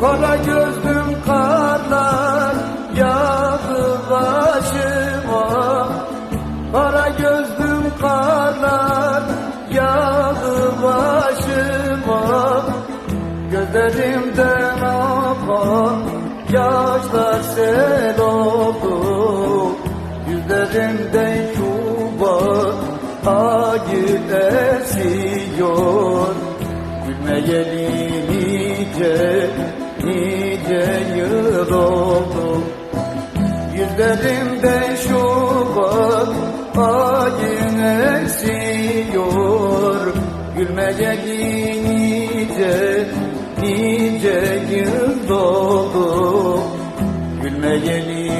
Kara gözlüm karlar yağdı başıma. Kara gözlüm karlar yağdı başıma. Gözlerimden akan yaşlar sel oldu. Yüzlerimden şubat ayı esiyor. Gülmeyeli nice nice yıl oldu Yüzlerimden şubat ayın esiyor Gülmeyeli nice nice yıl oldu Gülmeyeli